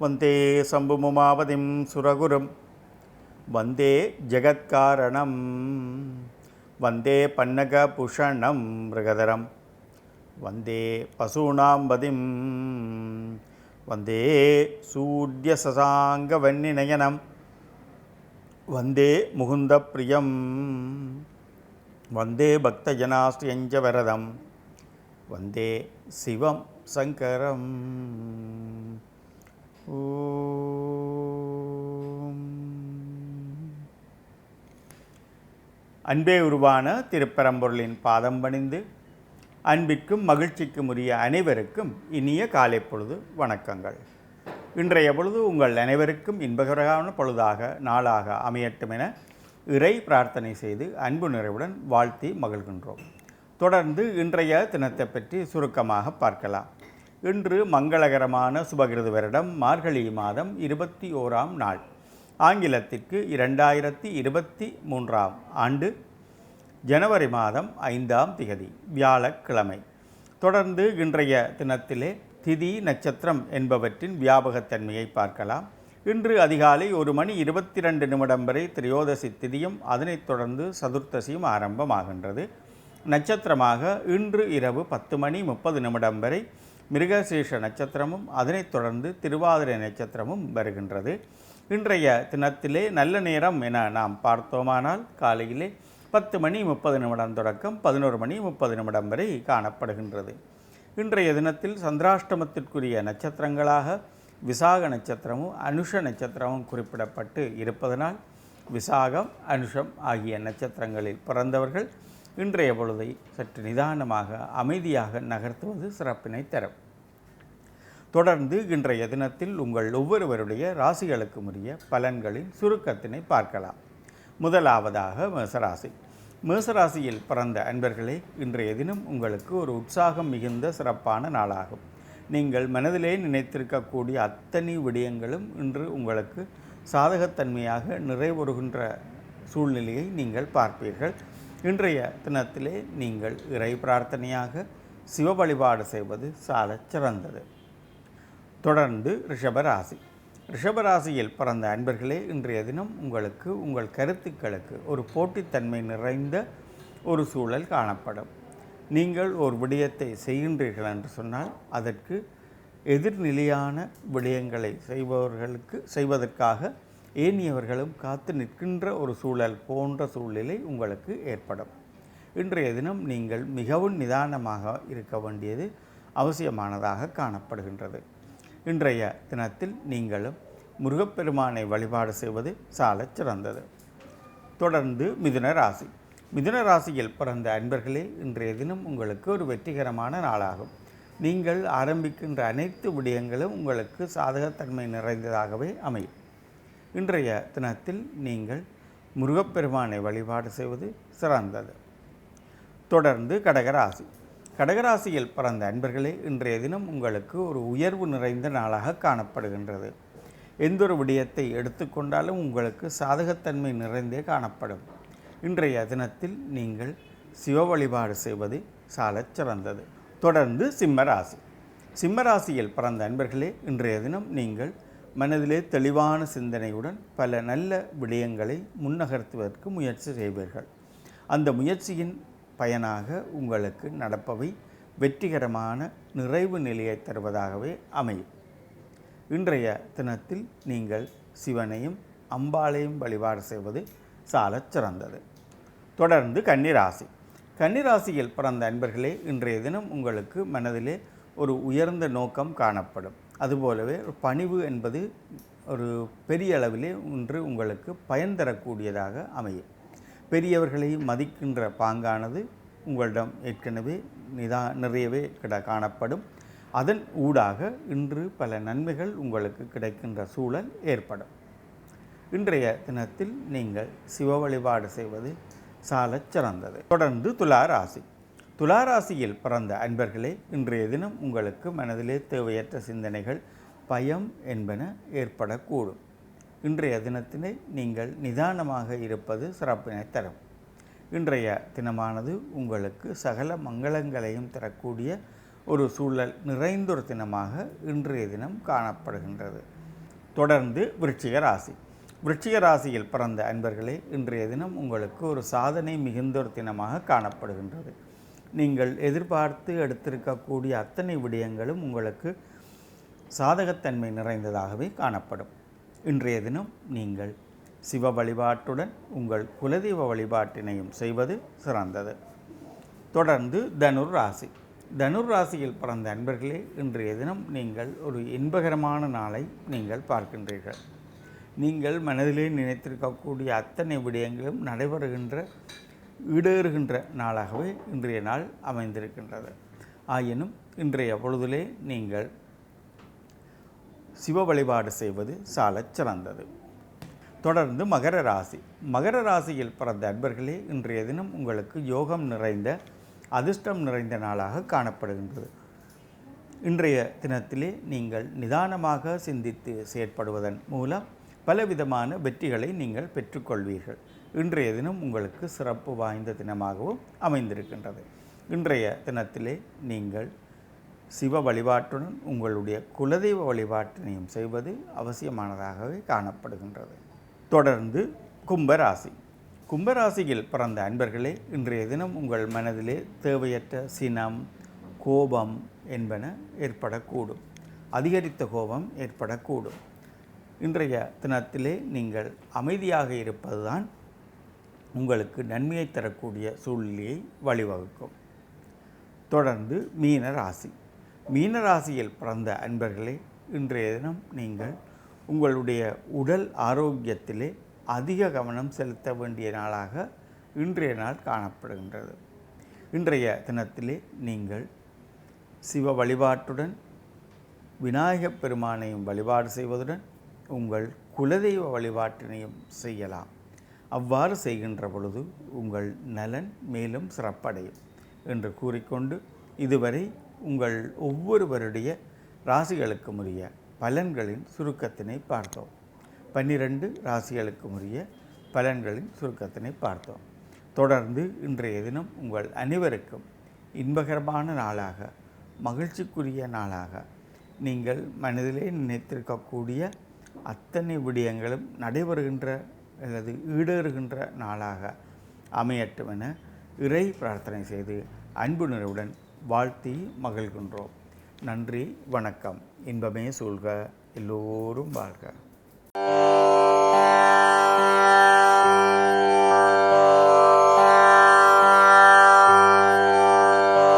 வந்தே சம்புமுமாவதிம் சுரகுரும் வந்தே ஜெகத்காரணம் வந்தே பன்னகபூஷணம் மிருகதரம் வந்தே பசூனாம்பதிம் வந்தே சூரியசசாங்கவன்னிநயனம் வந்தே முகுந்த பிரியம். வந்தே பக்தஜனாஸ்ரியஞ்ச வரதம். வந்தே சிவம் சங்கரம். ஓம். அன்பே உருவான திருப்பரம்பொருளின் பாதம் பணிந்து அன்பிற்கும் மகிழ்ச்சிக்கும் உரிய அனைவருக்கும் இனிய காலை பொழுது வணக்கங்கள். இன்றைய பொழுது உங்கள் அனைவருக்கும் இன்பகரமான பொழுதாக நாளாக அமையட்டும் என இறை பிரார்த்தனை செய்து அன்பு நிறைவுடன் வாழ்த்தி மகிழ்கின்றோம். தொடர்ந்து இன்றைய தினத்தை பற்றி சுருக்கமாக பார்க்கலாம். இன்று மங்களகரமான சுபகிருது வருடம் மார்கழி மாதம் இருபத்தி ஓராம் நாள் ஆங்கிலத்திற்கு இரண்டாயிரத்தி இருபத்தி மூன்றாம் ஆண்டு ஜனவரி மாதம் ஐந்தாம் திகதி வியாழக்கிழமை. தொடர்ந்து இன்றைய தினத்திலே திதி நட்சத்திரம் என்பவற்றின் வியாபகத்தன்மையை பார்க்கலாம். இன்று அதிகாலை ஒரு மணி இருபத்தி ரெண்டு நிமிடம் வரை திரையோதசி திதியும் அதனைத் தொடர்ந்து சதுர்த்தசியும் ஆரம்பமாகின்றது. நட்சத்திரமாக இன்று இரவு பத்து மணி முப்பது நிமிடம் வரை மிருகசீஷ நட்சத்திரமும் அதனைத் தொடர்ந்து திருவாதிரை நட்சத்திரமும் வருகின்றது. இன்றைய தினத்திலே நல்ல நேரம் என நாம் பார்த்தோமானால் காலையிலே பத்து மணி முப்பது நிமிடம் தொடக்கம் பதினோரு மணி முப்பது நிமிடம் வரை காணப்படுகின்றது. இன்றைய தினத்தில் சந்திராஷ்டமத்திற்குரிய நட்சத்திரங்களாக விசாக நட்சத்திரமும் அனுஷ நட்சத்திரமும் குறிப்பிடப்பட்டு இருப்பதனால் விசாகம் அனுஷம் ஆகிய நட்சத்திரங்களில் பிறந்தவர்கள் இன்றைய பொழுதை சற்று நிதானமாக அமைதியாக நகர்த்துவது சிறப்பினை தரும். தொடர்ந்து இன்றைய தினத்தில் உங்கள் ஒவ்வொருவருடைய ராசிகளுக்கும் உரிய பலன்களின் சுருக்கத்தினை பார்க்கலாம். முதலாவதாக மேசராசி. மேசராசியில் பிறந்த அன்பர்களே இன்றைய தினம் உங்களுக்கு ஒரு உற்சாகம் மிகுந்த சிறப்பான நாளாகும். நீங்கள் மனதிலே நினைத்திருக்கக்கூடிய அத்தனை விடயங்களும் இன்று உங்களுக்கு சாதகத்தன்மையாக நிறைவுறுகின்ற சூழ்நிலையை நீங்கள் பார்ப்பீர்கள். இன்றைய தினத்திலே நீங்கள் இறை பிரார்த்தனையாக சிவ வழிபாடு செய்வது சாலச் சிறந்தது. தொடர்ந்து ரிஷபராசி ரிஷபராசியில் பிறந்த அன்பர்களே இன்றைய தினம் உங்களுக்கு உங்கள் கருத்துக்களுக்கு ஒரு போட்டித்தன்மை நிறைந்த ஒரு சூழல் காணப்படும். நீங்கள் ஒரு விடயத்தை செய்கின்றீர்கள் என்று சொன்னால் அதற்கு எதிர்நிலையான விடயங்களை செய்பவர்களுக்கு செய்வதற்காக ஏனியவர்களும் காத்து நிற்கின்ற ஒரு சூழல் போன்ற சூழ்நிலை உங்களுக்கு ஏற்படும். இன்றைய தினம் நீங்கள் மிகவும் நிதானமாக இருக்க வேண்டியது அவசியமானதாக காணப்படுகின்றது. இன்றைய தினத்தில் நீங்களும் முருகப்பெருமானை வழிபாடு செய்வது சாலச் சிறந்தது. தொடர்ந்து மிதுன ராசி. மிதுன ராசியில் பிறந்த அன்பர்களே இன்றைய தினம் உங்களுக்கு ஒரு வெற்றிகரமான நாளாகும். நீங்கள் ஆரம்பிக்கின்ற அனைத்து விடயங்களும் உங்களுக்கு சாதகத்தன்மை நிறைந்ததாகவே அமையும். இன்றைய தினத்தில் நீங்கள் முருகப்பெருமானை வழிபாடு செய்வது சிறந்தது. தொடர்ந்து கடகராசி. கடகராசியில் பிறந்த அன்பர்களே இன்றைய தினம் உங்களுக்கு ஒரு உயர்வு நிறைந்த நாளாக காணப்படுகின்றது. எந்த ஒரு விடயத்தை எடுத்துக்கொண்டாலும் உங்களுக்கு சாதகத்தன்மை நிறைந்தே காணப்படும். இன்றைய தினத்தில் நீங்கள் சிவ வழிபாடு செய்வது சாலச் சிறந்தது. தொடர்ந்து சிம்மராசி சிம்மராசியில் பிறந்த அன்பர்களே இன்றைய தினம் நீங்கள் மனதிலே தெளிவான சிந்தனையுடன் பல நல்ல விடயங்களை முன்னகர்த்துவதற்கு முயற்சி செய்வீர்கள். அந்த முயற்சியின் பயனாக உங்களுக்கு நடப்பவை வெற்றிகரமான நிறைவு நிலையை தருவதாகவே அமையும். இன்றைய தினத்தில் நீங்கள் சிவனையும் அம்பாளையும் வழிபாடு செய்வது சாலச் சிறந்தது. தொடர்ந்து கன்னிராசி. கன்னிராசியில் பிறந்த அன்பர்களே இன்றைய தினம் உங்களுக்கு மனதிலே ஒரு உயர்ந்த நோக்கம் காணப்படும். அதுபோலவே பணிவு என்பது ஒரு பெரிய அளவிலே ஒன்று உங்களுக்கு பயன் தரக்கூடியதாக அமையும். பெரியவர்களை மதிக்கின்ற பாங்கானது உங்களிடம் ஏற்கனவே நிதா நிறையவே கிட காணப்படும். அதன் ஊடாக இன்று பல நன்மைகள் உங்களுக்கு கிடைக்கின்ற சூழல் ஏற்படும். இன்றைய தினத்தில் நீங்கள் சிவ வழிபாடு செய்வது சாலச் சிறந்தது. தொடர்ந்து துலா ராசி துலா ராசியில் பிறந்த அன்பர்களே இன்றைய தினம் உங்களுக்கு மனதிலே தேவையற்ற சிந்தனைகள் பயம் என்பன ஏற்படக்கூடும். இன்றைய தினத்தினை நீங்கள் நிதானமாக இருப்பது சிறப்பினை தரும். இன்றைய தினமானது உங்களுக்கு சகல மங்களங்களையும் தரக்கூடிய ஒரு சூழல் நிறைந்தொரு தினமாக இன்றைய தினம் காணப்படுகின்றது. தொடர்ந்து விருச்சிக ராசி. விருச்சிக ராசியில் பிறந்த அன்பர்களே இன்றைய தினம் உங்களுக்கு ஒரு சாதனை மிகுந்தொரு தினமாக காணப்படுகின்றது. நீங்கள் எதிர்பார்த்து எடுத்திருக்கக்கூடிய அத்தனை விடயங்களும் உங்களுக்கு சாதகத்தன்மை நிறைந்ததாகவே காணப்படும். இன்றைய தினம் நீங்கள் சிவ வழிபாட்டுடன் உங்கள் குலதெய்வ வழிபாட்டினையும் செய்வது சிறந்தது. தொடர்ந்து தனுர் ராசி தனுர் ராசியில் பிறந்த அன்பர்களே இன்றைய தினம் நீங்கள் ஒரு இன்பகரமான நாளை நீங்கள் பார்க்கின்றீர்கள். நீங்கள் மனதிலே நினைத்திருக்கக்கூடிய அத்தனை விடயங்களும் நடைபெறுகின்ற ஈடேறுகின்ற நாளாகவே இன்றைய நாள் அமைந்திருக்கின்றது. ஆயினும் இன்றைய பொழுதிலே நீங்கள் சிவ வழிபாடு செய்வது சாலச் சிறந்தது. தொடர்ந்து மகர ராசி. மகர ராசியில் பிறந்த அன்பர்களே இன்றைய தினம் உங்களுக்கு யோகம் நிறைந்த அதிர்ஷ்டம் நிறைந்த நாளாக காணப்படுகின்றது. இன்றைய தினத்திலே நீங்கள் நிதானமாக சிந்தித்து செயற்படுவதன் மூலம் பலவிதமான வெற்றிகளை நீங்கள் பெற்றுக்கொள்வீர்கள். இன்றைய தினம் உங்களுக்கு சிறப்பு வாய்ந்த தினமாகவும் அமைந்திருக்கின்றது. இன்றைய தினத்திலே நீங்கள் சிவ வழிபாட்டுடன் உங்களுடைய குலதெய்வ வழிபாட்டினையும் செய்வது அவசியமானதாகவே காணப்படுகின்றது. தொடர்ந்து கும்பராசி. கும்பராசியில் பிறந்த அன்பர்களே இன்றைய தினம் உங்கள் மனதிலே தேவையற்ற சினம் கோபம் என்பன ஏற்படக்கூடும். அதிகரித்த கோபம் ஏற்படக்கூடும். இன்றைய தினத்திலே நீங்கள் அமைதியாக இருப்பதுதான் உங்களுக்கு நன்மையை தரக்கூடிய சூழ்நிலையை வழிவகுக்கும். தொடர்ந்து மீன ராசி மீனராசியில் பிறந்த அன்பர்களே இன்றைய தினம் நீங்கள் உங்களுடைய உடல் ஆரோக்கியத்திலே அதிக கவனம் செலுத்த வேண்டிய நாளாக இன்றைய நாள் காணப்படுகின்றது. இன்றைய தினத்திலே நீங்கள் சிவ வழிபாட்டுடன் விநாயகப் பெருமானையும் வழிபாடு செய்வதுடன் உங்கள் குலதெய்வ வழிபாட்டினையும் செய்யலாம். அவ்வாறு செய்கின்ற பொழுது உங்கள் நலன் மேலும் சிறப்படையும் என்று கூறிக்கொண்டு இதுவரை உங்கள் ஒவ்வொருவருடைய ராசிகளுக்கும் உரிய பலன்களின் சுருக்கத்தினை பார்த்தோம். பன்னிரண்டு ராசிகளுக்கும் உரிய பலன்களின் சுருக்கத்தினை பார்த்தோம். தொடர்ந்து இன்றைய தினம் உங்கள் அனைவருக்கும் இன்பகரமான நாளாக மகிழ்ச்சிக்குரிய நாளாக நீங்கள் மனதிலே நினைத்திருக்கக்கூடிய அத்தனை விடயங்களும் நடைபெறுகின்ற அல்லது ஈடேறுகின்ற நாளாக அமையட்டும் என இறை பிரார்த்தனை செய்து அன்பு நிறைவுடன் வாழ்த்தி மகிழ்கின்றோம். நன்றி வணக்கம். இன்பமே சூழ்க எல்லோரும் வாழ்க.